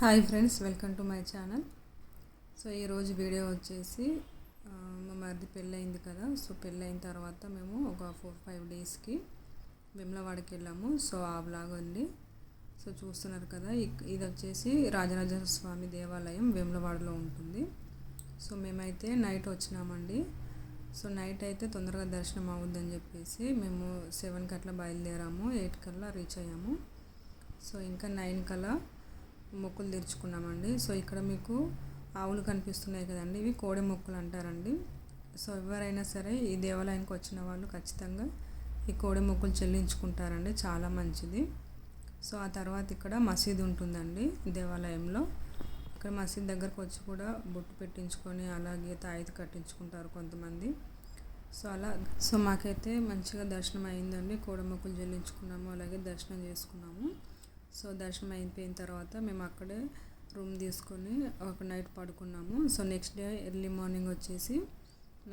Hi friends welcome to my channel. So ఈరోజు video వచ్చేసి మా మరిది పెళ్ళయింది కదా సో పెళ్ళయిన తర్వాత మేము ఒక ఫోర్ ఫైవ్ డేస్కి విమ్లవాడకి వెళ్ళాము. సో ఆ బ్లాగ్ ఉంది సో చూస్తున్నారు కదా ఇక్- ఇది వచ్చేసి రాజరాజ స్వామి దేవాలయం వేములవాడలో ఉంటుంది. సో మేమైతే నైట్ వచ్చినామండి. సో నైట్ అయితే తొందరగా దర్శనం అవుద్దని చెప్పేసి మేము సెవెన్కి అట్లా బయలుదేరాము ఎయిట్ కల్లా రీచ్ అయ్యాము. సో ఇంకా నైన్ కల్లా మొక్కులు తెరుచుకున్నామండి. సో ఇక్కడ మీకు ఆవులు కనిపిస్తున్నాయి కదండి. ఇవి కోడి మొక్కులు అంటారండి. సో ఎవరైనా సరే ఈ దేవాలయానికి వచ్చిన వాళ్ళు ఖచ్చితంగా ఈ కోడి మొక్కులు చెల్లించుకుంటారండి. చాలా మంచిది. సో ఆ తర్వాత ఇక్కడ మసీద్ ఉంటుందండి దేవాలయంలో. ఇక్కడ మసీద్ దగ్గరకు వచ్చి కూడా బొట్టు పెట్టించుకొని అలాగే తాయితీ కట్టించుకుంటారు కొంతమంది. సో అలా సో మాకైతే మంచిగా దర్శనం అయిందండి. కోడమొక్కులు చెల్లించుకున్నాము అలాగే దర్శనం చేసుకున్నాము. సో దర్శనం అయిపోయిన తర్వాత మేము అక్కడే రూమ్ తీసుకొని ఒక night పడుకున్నాము. So next day early morning వచ్చేసి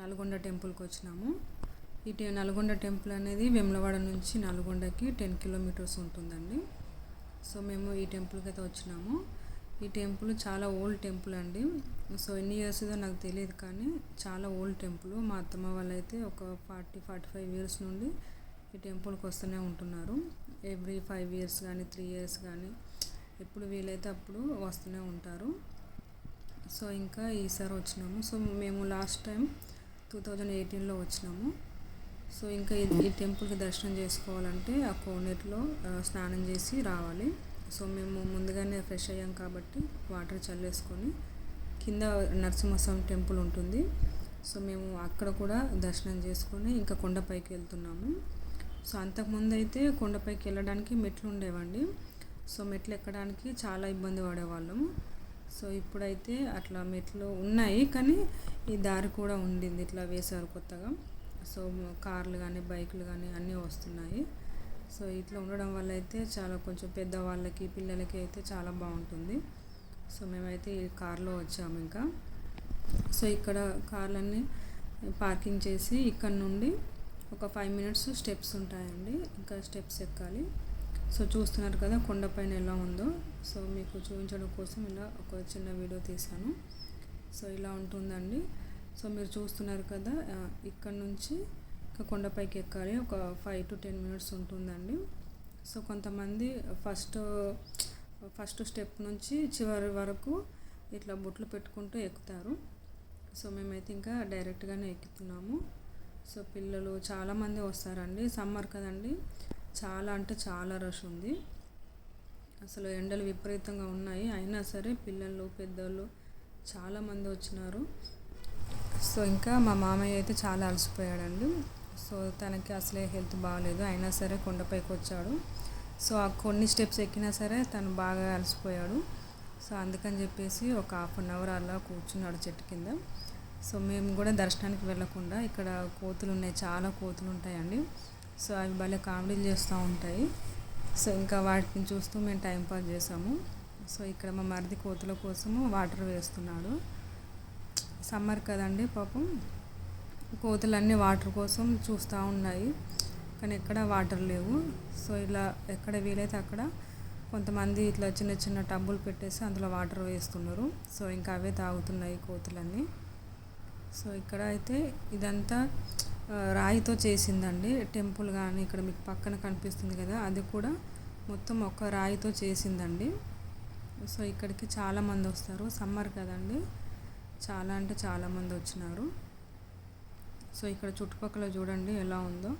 నల్గొండ టెంపుల్కి వచ్చినాము. ఈ టె నల్గొండ టెంపుల్ అనేది వెమ్లవాడ నుంచి నల్గొండకి టెన్ కిలోమీటర్స్ ఉంటుందండి. సో మేము ఈ టెంపుల్కి అయితే వచ్చినాము. ఈ టెంపుల్ చాలా ఓల్డ్ టెంపుల్ అండి. సో ఎన్ని ఇయర్స్ నాకు తెలియదు కానీ చాలా ఓల్డ్ టెంపుల్. మా అత్తమ్మ వాళ్ళు అయితే ఒక ఫార్టీ ఫార్టీ ఫైవ్ ఇయర్స్ నుండి ఈ టెంపుల్కి వస్తూనే ఉంటున్నారు. ఎవ్రీ ఫైవ్ ఇయర్స్ కానీ త్రీ ఇయర్స్ కానీ ఎప్పుడు వీలైతే అప్పుడు వస్తూనే ఉంటారు. సో ఇంకా ఈసారి వచ్చినాము. సో మేము లాస్ట్ టైం టూ థౌజండ్ ఎయిటీన్లో వచ్చినాము. సో ఇంకా ఈ- టెంపుల్కి దర్శనం చేసుకోవాలంటే ఆ కోనేటిలో స్నానం చేసి రావాలి. సో మేము ముందుగానే ఫ్రెష్ అయ్యాం కాబట్టి వాటర్ చల్లేసుకొని కింద నరసింహస్వామి టెంపుల్ ఉంటుంది. సో మేము అక్కడ కూడా దర్శనం చేసుకొని ఇంకా కొండపైకి వెళ్తున్నాము. సో అంతకుముందు అయితే కొండపైకి వెళ్ళడానికి మెట్లు ఉండేవండి సో మెట్లు ఎక్కడానికి చాలా ఇబ్బంది పడేవాళ్ళం. సో ఇప్పుడైతే అట్లా మెట్లు ఉన్నాయి కానీ ఈ దారి కూడా ఉండింది ఇట్లా వేశారు కొత్తగా. సో కార్లు కానీ బైకులు కానీ అన్నీ వస్తున్నాయి. సో ఇట్లా ఉండడం వల్ల అయితే చాలా కొంచెం పెద్దవాళ్ళకి పిల్లలకి అయితే చాలా బాగుంటుంది. సో మేమైతే ఈ కార్లో వచ్చాము ఇంకా. సో ఇక్కడ కార్లన్నీ పార్కింగ్ చేసి ఇక్కడ నుండి ఒక ఫైవ్ మినిట్స్ స్టెప్స్ ఉంటాయండి. ఇంకా స్టెప్స్ ఎక్కాలి. సో చూస్తున్నారు కదా కొండపైన ఎలా ఉందో. సో మీకు చూపించడం కోసం ఇలా ఒక చిన్న వీడియో తీశాను. సో ఇలా ఉంటుందండి. సో మీరు చూస్తున్నారు కదా ఇక్కడ నుంచి ఇంకా కొండపైకి ఎక్కాలి. ఒక ఫైవ్ టు టెన్ మినిట్స్ ఉంటుందండి. సో కొంతమంది ఫస్ట్ ఫస్ట్ స్టెప్ నుంచి చివరి వరకు ఇట్లా బొట్లు పెట్టుకుంటూ ఎక్కుతారు. సో మేమైతే ఇంకా డైరెక్ట్గానే ఎక్కుతున్నాము. సో పిల్లలు చాలామంది వస్తారండి. సమ్మర్ కదండి. చాలా అంటే చాలా రష్ ఉంది. అసలు ఎండలు విపరీతంగా ఉన్నాయి. అయినా సరే పిల్లలు పెద్దోళ్ళు చాలామంది వచ్చినారు. సో ఇంకా మా మామయ్య అయితే చాలా అలసిపోయాడండి. సో తనకి అసలే హెల్త్ బాగాలేదు. అయినా సరే కొండపైకి వచ్చాడు. సో ఆ కొన్ని స్టెప్స్ ఎక్కినా సరే తను బాగా అలసిపోయాడు. సో అందుకని చెప్పేసి ఒక హాఫ్ అన్ అవర్ అలా కూర్చున్నాడు చెట్టు కింద. సో మేము కూడా దర్శనానికి వెళ్ళకుండా ఇక్కడ కోతులు ఉన్నాయి చాలా కోతులు ఉంటాయండి సో అవి భలే కామెడీలు చేస్తూ ఉంటాయి. సో ఇంకా వాటిని చూస్తూ మేము టైం పాస్ చేసాము. సో ఇక్కడ మా మరిది కోతుల కోసము వాటర్ వేస్తున్నాడు. సమ్మర్ కదండి పాపం. కోతులన్నీ వాటర్ కోసం చూస్తూ ఉన్నాయి. కానీ ఎక్కడ వాటర్ లేవు. సో ఇలా ఎక్కడ వీలైతే అక్కడ కొంతమంది ఇట్లా చిన్న చిన్న టబ్బులు పెట్టేసి అందులో వాటర్ వేస్తున్నారు. సో ఇంకా అవే తాగుతున్నాయి కోతులన్నీ. సో ఇక్కడ అయితే ఇదంతా రాయితో చేసిందండి. టెంపుల్ కానీ ఇక్కడ మీకు పక్కన కనిపిస్తుంది కదా అది కూడా మొత్తం ఒక రాయితో చేసిందండి. సో ఇక్కడికి చాలామంది వస్తారు. సమ్మర్ కదండి. చాలా అంటే చాలామంది వచ్చినారు. సో ఇక్కడ చుట్టుపక్కల చూడండి ఎలా ఉందో.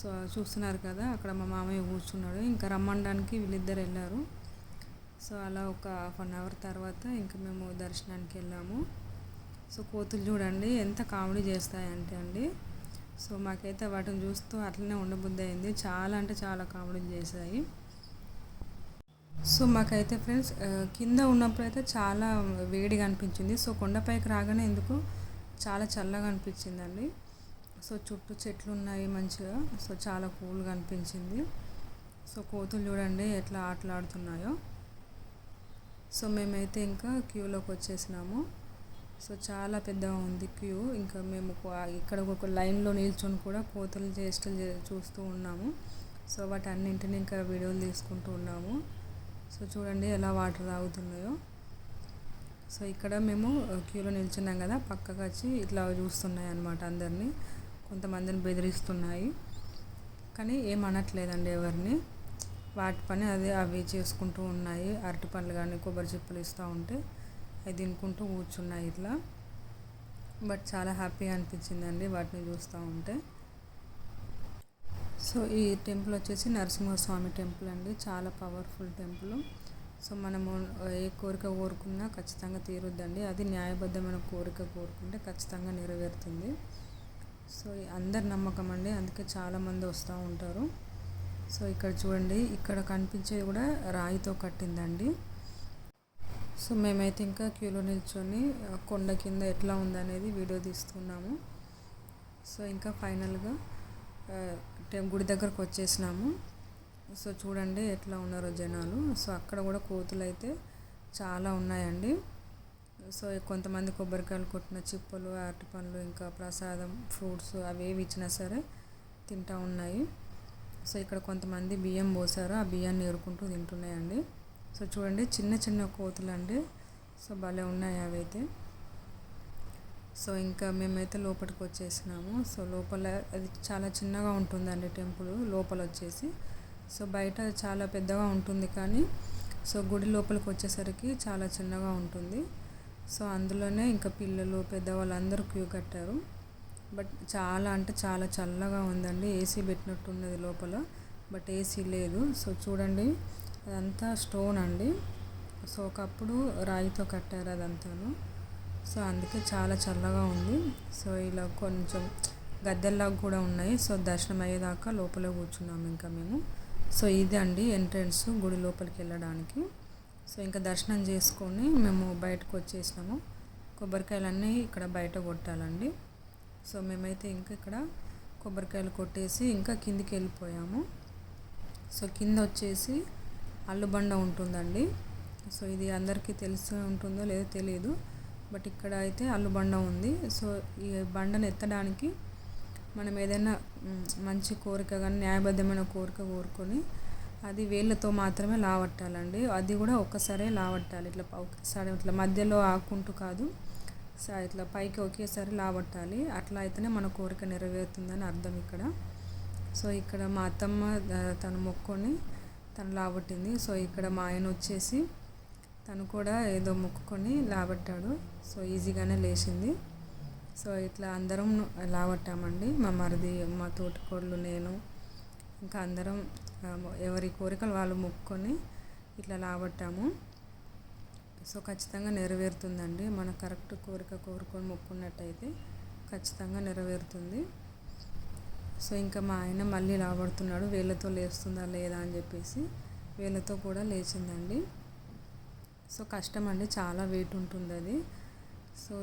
సో చూస్తున్నారు కదా అక్కడ మా మామయ్య కూర్చున్నాడు. ఇంకా రమ్మడానికి వీళ్ళిద్దరు వెళ్ళారు. సో అలా ఒక హాఫ్ అన్ అవర్ తర్వాత ఇంకా మేము దర్శనానికి వెళ్ళాము. సో కోతులు చూడండి ఎంత కామెడీ చేస్తాయంటే అండి. సో మాకైతే వాటిని చూస్తూ అట్లనే ఉండబుద్ధి అయింది చాలా అంటే చాలా కామెడీ చేశాయి. సో మాకైతే ఫ్రెండ్స్ కింద ఉన్నప్పుడు అయితే చాలా వేడిగా అనిపించింది. సో కొండపైకి రాగానే ఎందుకు చాలా చల్లగా అనిపించిందండి. సో చుట్టూ చెట్లు ఉన్నాయి మంచిగా సో చాలా కూల్గా అనిపించింది. సో కోతులు చూడండి ఎట్లా ఆటలాడుతున్నాయో. సో మేమైతే ఇంకా క్యూలోకి వచ్చేసినాము. సో చాలా పెద్దగా ఉంది క్యూ. ఇంకా మేము ఇక్కడ ఒక లైన్లో నిల్చొని కూడా కోతలు చేష్టలు చూస్తూ ఉన్నాము. సో వాటి అన్నింటిని ఇంకా వీడియోలు తీసుకుంటూ ఉన్నాము. సో చూడండి ఎలా వాటర్ తాగుతున్నాయో. సో ఇక్కడ మేము క్యూలో నిల్చున్నాం కదా పక్కకు వచ్చి ఇట్లా చూస్తున్నాయి అన్నమాట అందరినీ. కొంతమందిని బెదిరిస్తున్నాయి. కానీ ఏం అనట్లేదండి ఎవరిని. వాటి పని అదే అవి చేసుకుంటూ ఉన్నాయి. అరటి పండ్లు కానీ కొబ్బరి చిప్పలు ఇస్తూ ఉంటే. అవి తినుకుంటూ కూర్చున్నాయి ఇట్లా. బట్ చాలా హ్యాపీగా అనిపించిందండి వాటిని చూస్తూ ఉంటే. సో ఈ టెంపుల్ వచ్చేసి నరసింహస్వామి టెంపుల్ అండి. చాలా పవర్ఫుల్ టెంపుల్. సో మనము ఏ కోరిక కోరుకున్నా ఖచ్చితంగా తీరుద్దండి. అది న్యాయబద్ధమైన కోరిక కోరుకుంటే ఖచ్చితంగా నెరవేరుతుంది. సో అందరి నమ్మకం అండి. అందుకే చాలామంది వస్తూ ఉంటారు. సో ఇక్కడ చూడండి ఇక్కడ కనిపించేది కూడా రాయితో కట్టిందండి. సో మేమైతే ఇంకా క్యూలో నిల్చొని కొండ కింద ఎట్లా ఉందనేది వీడియో తీస్తున్నాము. సో ఇంకా ఫైనల్గా గుడి దగ్గరకు వచ్చేసినాము. సో చూడండి ఎట్లా ఉన్నారో జనాలు. సో అక్కడ కూడా కోతులు అయితే చాలా ఉన్నాయండి. సో కొంతమంది కొబ్బరికాయలు కొట్టిన చిప్పలు అరటి పండ్లు ఇంకా ప్రసాదం ఫ్రూట్స్ అవి ఏవి ఇచ్చినా సరే తింటూ ఉన్నాయి. సో ఇక్కడ కొంతమంది బియ్యం పోసారు. ఆ బియ్యాన్ని ఏరుకుంటూ తింటున్నాయండి. సో చూడండి చిన్న చిన్న కోతులు అండి సో భలే ఉన్నాయి అవి అయితే సో ఇంకా మేమైతే లోపలికి వచ్చేసినాము. సో లోపల అది చాలా చిన్నగా ఉంటుందండి టెంపుల్ లోపల వచ్చేసి. సో బయట చాలా పెద్దగా ఉంటుంది కానీ సో గుడి లోపలికి వచ్చేసరికి చాలా చిన్నగా ఉంటుంది. సో అందులోనే ఇంకా పిల్లలు పెద్దవాళ్ళు అందరూ క్యూ కట్టారు. బట్ చాలా అంటే చాలా చల్లగా ఉందండి. ఏసీ పెట్టినట్టు ఉన్నది లోపల. బట్ ఏసీ లేదు. సో చూడండి అదంతా స్టోన్ అండి. సో ఒకప్పుడు రాయితో కట్టారు అదంతాను. సో అందుకే చాలా చల్లగా ఉంది. సో ఇలా కొంచెం గద్దెల్లాగా కూడా ఉన్నాయి. సో దర్శనం అయ్యేదాకా లోపల కూర్చున్నాము ఇంకా మేము. సో ఇది అండి ఎంట్రన్స్ గుడి లోపలికి వెళ్ళడానికి. సో ఇంకా దర్శనం చేసుకొని మేము బయటకు వచ్చేసినాము. కొబ్బరికాయలన్నీ ఇక్కడ బయట కొట్టాలండి. సో మేమైతే ఇంకా ఇక్కడ కొబ్బరికాయలు కొట్టేసి ఇంకా కిందికి వెళ్ళిపోయాము. సో కింద వచ్చేసి అల్లుబండ ఉంటుందండి. సో ఇది అందరికీ తెలిసి ఉంటుందో లేదో తెలియదు బట్ ఇక్కడ అయితే అల్లుబండ ఉంది. సో ఈ బండను ఎత్తడానికి మనం ఏదైనా మంచి కోరిక కానీ న్యాయబద్ధమైన కోరిక కోరుకొని అది వేళ్ళతో మాత్రమే లావట్టాలండి. అది కూడా ఒక్కసారే లావట్టాలి. ఇట్లా ఒకసారి ఇట్లా మధ్యలో ఆకుంటూ కాదు. ఇట్లా పైకి ఒకేసారి లావట్టాలి. అట్లా అయితేనే మన కోరిక నెరవేరుతుందని అర్థం ఇక్కడ. సో ఇక్కడ మా అత్తమ్మ తను మొక్కొని తను లాబట్టింది సో ఇక్కడ మా ఆయన వచ్చేసి తను కూడా ఏదో మొక్కుకొని లాబట్టాడు సో ఈజీగానే లేచింది. సో ఇట్లా అందరం లాబట్టామండి మా మరిది మా తోటికోళ్ళు నేను ఇంకా అందరం ఎవరి కోరికలు వాళ్ళు మొక్కుకొని ఇట్లా లాబట్టాము సో ఖచ్చితంగా నెరవేరుతుందండి. మన కరెక్ట్ కోరిక కోరుకొని మొక్కున్నట్టయితే ఖచ్చితంగా నెరవేరుతుంది. సో ఇంకా మా ఆయన మళ్ళీ లాబడుతున్నాడు వేళ్ళతో లేస్తుందా లేదా అని చెప్పేసి వేళ్ళతో కూడా లేచిందండి. సో కష్టం అండి చాలా వెయిట్ ఉంటుంది అది. సో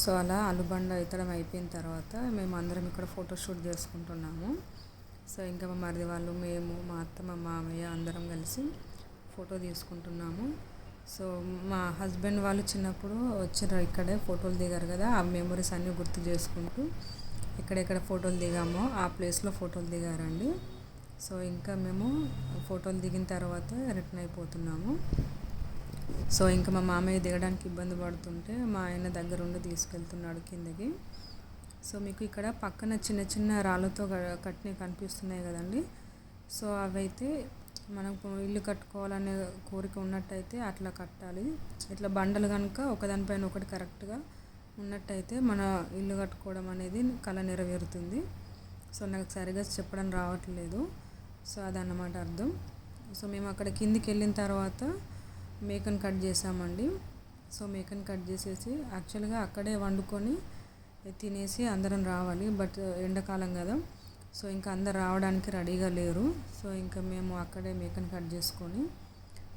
సో అలా అలుబండ ఇతడం అయిపోయిన తర్వాత మేము అందరం ఇక్కడ ఫోటోషూట్ చేసుకుంటున్నాము. సో ఇంకా మా మరిది వాళ్ళు మేము మా అత్త మా మామయ్య అందరం కలిసి ఫోటో తీసుకుంటున్నాము. సో మా హస్బెండ్ వాళ్ళు చిన్నప్పుడు వచ్చారు ఇక్కడే ఫోటోలు దిగారు కదా ఆ మెమరీస్ అన్నీ గుర్తు చేసుకుంటూ ఎక్కడెక్కడ ఫోటోలు దిగామో ఆ ప్లేస్లో ఫోటోలు దిగారండి. సో ఇంకా మేము ఫోటోలు దిగిన తర్వాత రిటర్న్ అయిపోతున్నాము. సో ఇంకా మా మామయ్య దిగడానికి ఇబ్బంది పడుతుంటే మా ఆయన దగ్గరుండి తీసుకెళ్తున్నాడు కిందకి. సో మీకు ఇక్కడ పక్కన చిన్న చిన్న రాళ్ళతో కట్టినవి కనిపిస్తున్నాయి కదండి. సో అవైతే మనకు ఇల్లు కట్టుకోవాలనే కోరిక ఉన్నట్టయితే అట్లా కట్టాలి. ఇట్లా బండలు కనుక ఒకదానిపైన ఒకటి కరెక్ట్గా ఉన్నట్టయితే మన ఇల్లు కట్టుకోవడం అనేది కళ నెరవేరుతుంది. సో నాకు సరిగా చెప్పడం రావట్లేదు. సో అదన్నమాట అర్థం. సో మేము అక్కడ కిందికి వెళ్ళిన తర్వాత మేకను కట్ చేసామండి సో మేకను కట్ చేసేసి యాక్చువల్గా అక్కడే వండుకొని తినేసి అందరం రావాలి. బట్ ఎండాకాలం కదా. సో ఇంకా అందరు రావడానికి రెడీగా లేరు. సో ఇంకా మేము అక్కడే మేకను కట్ చేసుకొని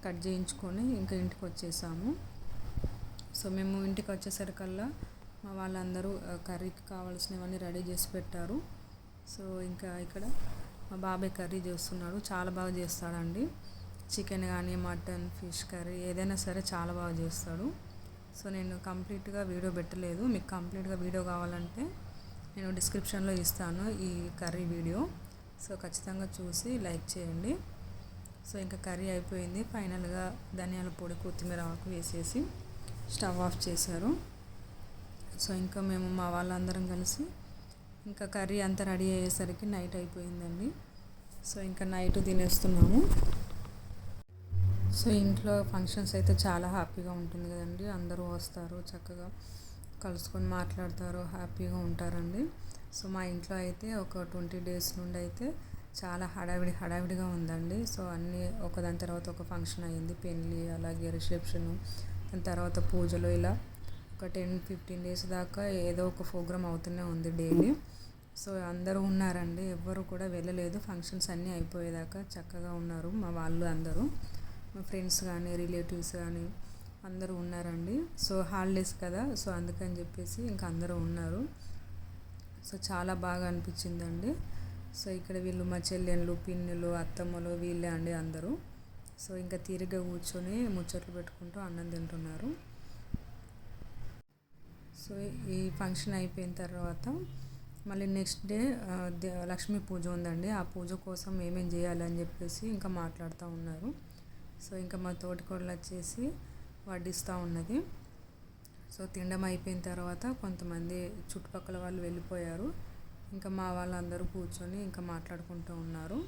కట్ చేయించుకొని ఇంకా ఇంటికి వచ్చేసాము. సో మేము ఇంటికి వచ్చేసరికల్లా మా వాళ్ళందరూ కర్రీకి కావాల్సినవన్నీ రెడీ చేసి పెట్టారు. సో ఇంకా ఇక్కడ మా బాబాయ్ కర్రీ చేస్తున్నాడు. చాలా బాగా చేస్తాడండి. చికెన్ కానీ మటన్ ఫిష్ కర్రీ ఏదైనా సరే చాలా బాగా చేస్తాడు. సో నేను కంప్లీట్గా వీడియో పెట్టలేదు. మీకు కంప్లీట్గా వీడియో కావాలంటే నేను డిస్క్రిప్షన్లో ఇస్తాను ఈ కర్రీ వీడియో. సో ఖచ్చితంగా చూసి లైక్ చేయండి. సో ఇంకా కర్రీ అయిపోయింది. ఫైనల్గా ధనియాల పొడి కొత్తిమీర ఆకు వేసేసి స్టవ్ ఆఫ్ చేశారు. సో ఇంకా మేము మా వాళ్ళందరం కలిసి ఇంకా కర్రీ అంతా రెడీ అయ్యేసరికి నైట్ అయిపోయిందండి. సో ఇంకా నైట్ తినేస్తున్నాము. సో ఇంట్లో ఫంక్షన్స్ అయితే చాలా హ్యాపీగా ఉంటుంది కదండి. అందరూ వస్తారు చక్కగా కలుసుకొని మాట్లాడతారు హ్యాపీగా ఉంటారండి. సో మా ఇంట్లో అయితే ఒక ట్వంటీ డేస్ నుండి అయితే చాలా హడావిడి హడావిడిగా ఉందండి. సో అన్నీ ఒకదాని తర్వాత ఒక ఫంక్షన్ అయ్యింది పెళ్ళి అలాగే రిసెప్షన్ తర్వాత పూజలు ఇలా ఒక టెన్ ఫిఫ్టీన్ డేస్ దాకా ఏదో ఒక ప్రోగ్రామ్ అవుతూనే ఉంది డైలీ. సో అందరూ ఉన్నారండి ఎవ్వరు కూడా వెళ్ళలేదు. ఫంక్షన్స్ అన్నీ అయిపోయేదాకా చక్కగా ఉన్నారు మా వాళ్ళు అందరూ. మా ఫ్రెండ్స్ కానీ రిలేటివ్స్ కానీ అందరూ ఉన్నారండి. సో హాలిడేస్ కదా సో అందుకని చెప్పేసి ఇంకా అందరూ ఉన్నారు. సో చాలా బాగా అనిపించిందండి. సో ఇక్కడ వీళ్ళు మా చెల్లెళ్ళు పిన్నులు అత్తమ్మలు వీళ్ళే అండి అందరూ. సో ఇంకా తీరిగ్గా కూర్చొని ముచ్చట్లు పెట్టుకుంటూ అన్నం తింటున్నారు. సో ఈ ఫంక్షన్ అయిపోయిన తర్వాత మళ్ళీ నెక్స్ట్ డే లక్ష్మీ పూజ ఉందండి. ఆ పూజ కోసం ఏమేం చేయాలని చెప్పేసి ఇంకా మాట్లాడుతూ ఉన్నారు. సో ఇంకా మా తోటికోడలు వచ్చేసి వడ్డిస్తూ ఉన్నది. సో తినడం అయిపోయిన తర్వాత కొంతమంది చుట్టుపక్కల వాళ్ళు వెళ్ళిపోయారు. ఇంకా మా వాళ్ళందరూ కూర్చొని ఇంకా మాట్లాడుకుంటూ ఉన్నారు.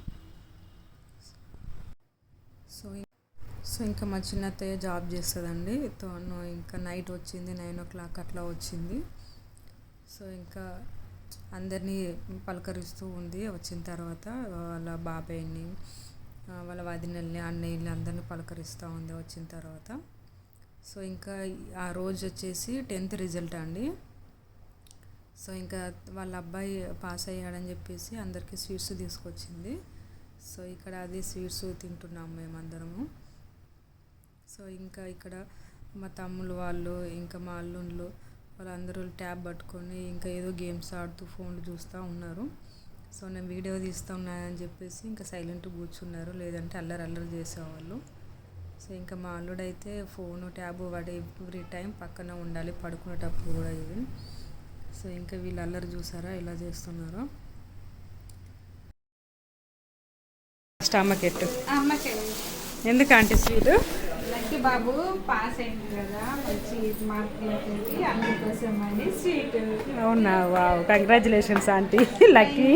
సో సో ఇంకా మా చిన్నత్తయ్య జాబ్ చేస్తుందండి. తను ఇంకా నైట్ వచ్చింది నైన్ ఓ క్లాక్ అట్లా వచ్చింది. సో ఇంకా అందరినీ పలకరిస్తూ ఉంది. వచ్చిన తర్వాత వాళ్ళ బాబాయ్ని వాళ్ళ వదినల్ని అన్నయ్యని అందరినీ పలకరిస్తూ ఉంది వచ్చిన తర్వాత. సో ఇంకా ఆ రోజు వచ్చేసి టెన్త్ రిజల్ట్ అండి. సో ఇంకా వాళ్ళ అబ్బాయి పాస్ అయ్యాడని చెప్పేసి అందరికీ స్వీట్స్ తీసుకొచ్చింది. సో ఇక్కడ అది స్వీట్స్ తింటున్నాం మేమందరము. సో ఇంకా ఇక్కడ మా తమ్ముళ్ళు వాళ్ళు ఇంకా మా అల్లుళ్ళు వాళ్ళందరూ ట్యాబ్ పట్టుకొని ఇంకా ఏదో గేమ్స్ ఆడుతూ ఫోన్లు చూస్తూ ఉన్నారు. సో నేను వీడియో తీస్తూ చెప్పేసి ఇంకా సైలెంట్ కూర్చున్నారు. లేదంటే అల్లరి అల్లరి చేసేవాళ్ళు. సో ఇంకా మా అల్లుడైతే ఫోను ట్యాబ్ వాడి ఎవ్రీ టైం పక్కన ఉండాలి పడుకునేటప్పుడు కూడా ఇది సో ఇంకా వీళ్ళు అల్లరి చూసారా ఇలా చేస్తున్నారో. స్టమక్ ఎట్టు ఎందుకంటే స్వీట్? లక్కీ బాబు పాస్ అయింది కదా మంచి మార్కులకి అందుకోసం అని స్వీట్. అవునా? Wow. Congratulations aunty. Lucky.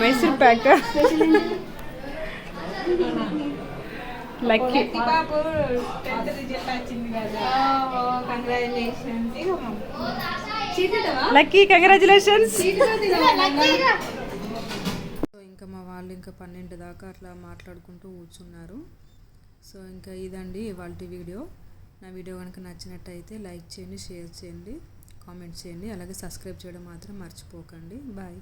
Mysore pak lucky. బాబు టెన్త్ రిజల్ట్ వచ్చింది కదా. కంగ్రాచులేషన్స్. Lucky congratulations. వాళ్ళు ఇంకా పన్నెండు దాకా అట్లా మాట్లాడుకుంటూ కూర్చున్నారు. సో ఇంకా ఇదండి ఇవాళ వీడియో. నా వీడియో కనుక నచ్చినట్టయితే లైక్ చేయండి షేర్ చేయండి కామెంట్ చేయండి. అలాగే సబ్స్క్రైబ్ చేయడం మాత్రం మర్చిపోకండి. బాయ్.